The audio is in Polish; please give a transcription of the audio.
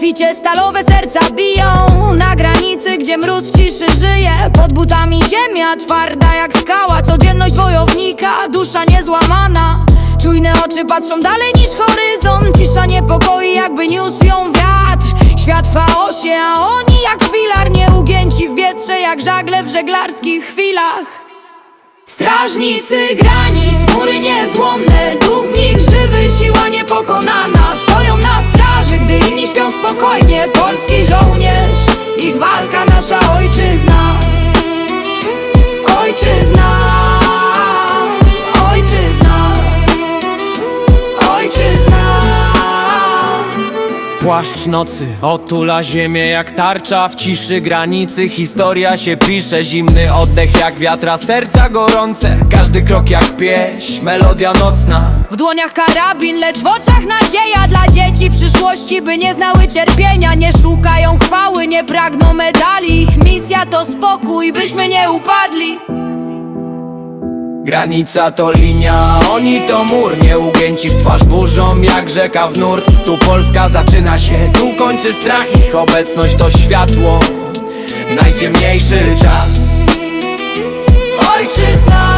bicie stalowe serca biją. Na granicy, gdzie mróz w ciszy żyje. Pod butami ziemia twarda jak skała. Codzienność wojownika, dusza niezłamana. Czujne oczy patrzą dalej niż horyzont. Cisza niepokoi jakby niósł ją wiatr. Świat w chaosie, a oni jak filar Nieugięci w wietrze jak żagle w żeglarskich chwilach. Strażnicy granic, mury niezłomne. Duch w nich żywy, siła niepokonana Płaszcz nocy otula ziemię jak tarcza W ciszy granicy historia się pisze Zimny oddech jak wiatra, serca gorące Każdy krok jak pieśń, melodia nocna. W dłoniach karabin, lecz w oczach nadzieja Dla dzieci przyszłości, by nie znały cierpienia Nie szukają chwały, nie pragną medali. Ich misja to spokój, byśmy nie upadli Granica to linia, oni to mur. Nie ugięci w twarz burzą jak rzeka w nurt. Tu Polska zaczyna się, tu kończy strach. Ich obecność to światło. Najciemniejszy czas. Ojczyzna.